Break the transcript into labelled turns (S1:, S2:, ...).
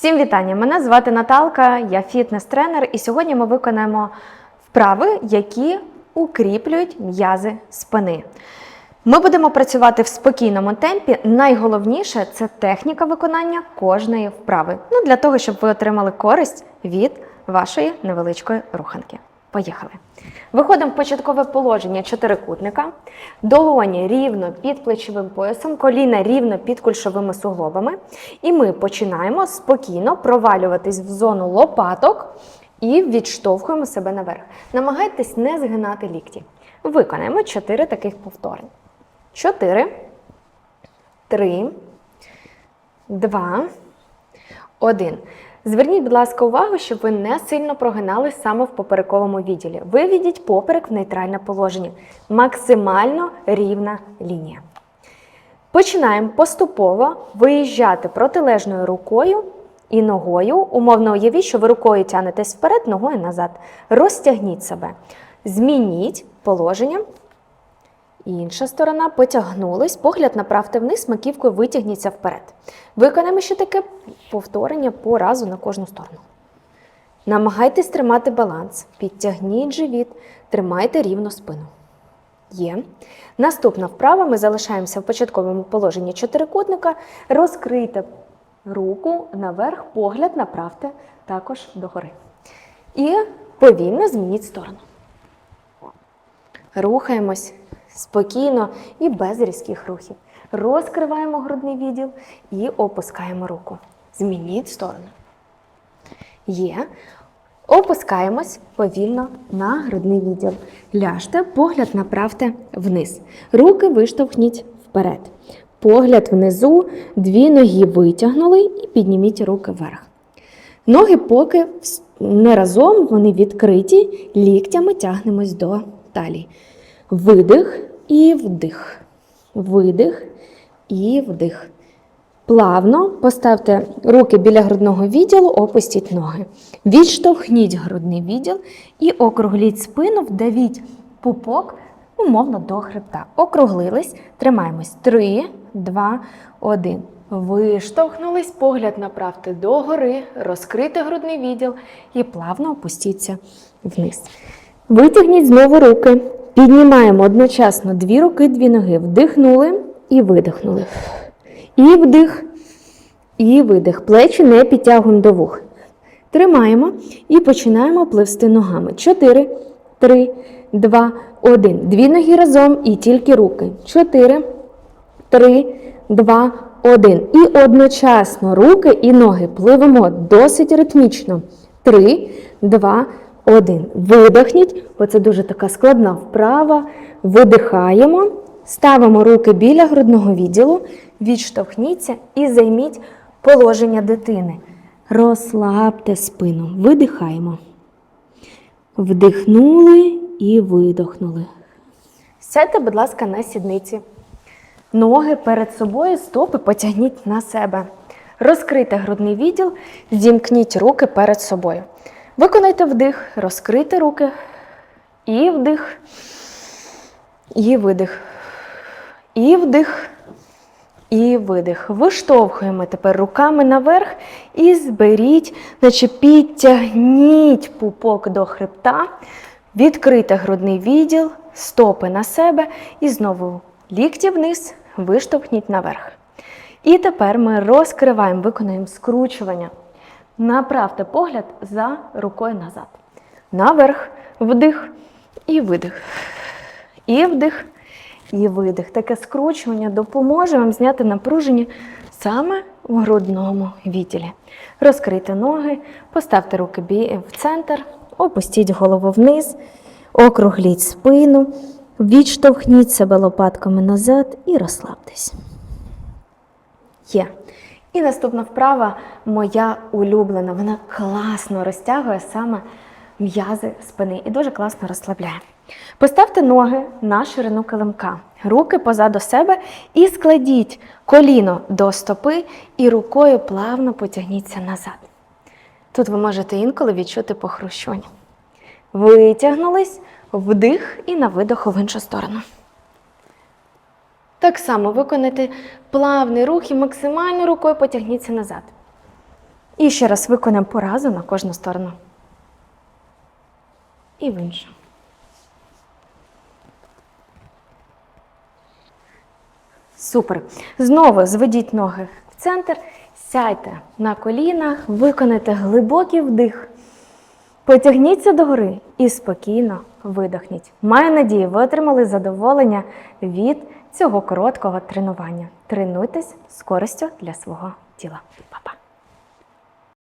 S1: Всім вітання! Мене звати Наталка, я фітнес-тренер, і сьогодні ми виконаємо вправи, які укріплюють м'язи спини. Ми будемо працювати в спокійному темпі. Найголовніше це техніка виконання кожної вправи. Ну, для того, щоб ви отримали користь від вашої невеличкої руханки. Поїхали. Виходимо в початкове положення чотирикутника, долоні рівно під плечовим поясом, коліна рівно під кульшовими суглобами. І ми починаємо спокійно провалюватись в зону лопаток і відштовхуємо себе наверх. Намагайтесь не згинати лікті. Виконаємо 4 таких повторень. 4, 3, 2, 1. Зверніть, будь ласка, увагу, щоб ви не сильно прогинали саме в поперековому відділі. Виведіть поперек в нейтральне положення. Максимально рівна лінія. Починаємо поступово виїжджати протилежною рукою і ногою. Умовно уявіть, що ви рукою тянетесь вперед, ногою назад. Розтягніть себе. Змініть положення. Інша сторона потягнулись, погляд направте вниз, маківкою витягніться вперед. Виконаємо ще таке повторення по разу на кожну сторону. Намагайтесь тримати баланс, підтягніть живіт, тримайте рівно спину. Є. Наступна вправа ми залишаємося в початковому положенні чотирикутника. Розкрийте руку наверх, погляд направте також догори. І повільно змініть сторону. Рухаємось спокійно і без різких рухів. Розкриваємо грудний відділ і опускаємо руку. Змініть сторону. Є. Опускаємось повільно на грудний відділ. Ляжте, погляд направте вниз. Руки виштовхніть вперед. Погляд внизу, дві ноги витягнули і підніміть руки вверх. Ноги поки не разом, вони відкриті, ліктями тягнемось до талії. Видих і вдих. Видих і вдих. Плавно поставте руки біля грудного відділу, опустіть ноги. Відштовхніть грудний відділ і округліть спину, вдавіть пупок умовно до хребта. Округлились, тримаємось. 3, 2, 1. Виштовхнулись, погляд направте догори, розкрите грудний відділ і плавно опустіться вниз. Витягніть знову руки. Піднімаємо одночасно дві руки, дві ноги. Вдихнули і видихнули. І вдих, і видих. Плечі не підтягуємо до вух. Тримаємо і починаємо пливсти ногами. 4, 3, 2, 1. Дві ноги разом і тільки руки. 4, 3, 2, 1. І одночасно руки і ноги пливемо досить ритмічно. 3, 2, 1. Видихніть. Оце дуже така складна вправа. Видихаємо. Ставимо руки біля грудного відділу, відштовхніться і займіть положення дитини. Розслабте спину. Видихаємо. Вдихнули і видохнули. Сядьте, будь ласка, на сідниці. Ноги перед собою, стопи потягніть на себе. Розкрийте грудний відділ, зімкніть руки перед собою. Виконайте вдих, розкрийте руки. І вдих. І видих. І вдих. І видих. Виштовхуємо тепер руками наверх і зберіть, наче підтягніть пупок до хребта, відкрийте грудний відділ, стопи на себе і знову лікті вниз, виштовхніть наверх. І тепер ми розкриваємо, виконуємо скручування. Направте погляд за рукою назад. Наверх, вдих і видих. І вдих, і видих. Таке скручування допоможе вам зняти напруження саме в грудному відділі. Розкрийте ноги, поставте руки в центр, опустіть голову вниз, округліть спину, відштовхніть себе лопатками назад і розслабтесь. Є. І наступна вправа моя улюблена. Вона класно розтягує саме м'язи спини і дуже класно розслабляє. Поставте ноги на ширину килимка, руки позаду себе і складіть коліно до стопи і рукою плавно потягніться назад. Тут ви можете інколи відчути похрущення. Витягнулись, вдих і на видоху в іншу сторону. Так само виконайте плавний рух і максимально рукою потягніться назад. І ще раз виконаємо по разу на кожну сторону. І в іншу. Супер. Знову зведіть ноги в центр, сядьте на колінах, виконайте глибокий вдих. Потягніться догори і спокійно видохніть. Маю надію, ви отримали задоволення від цього короткого тренування. Тренуйтесь з користю для свого тіла. Па-па!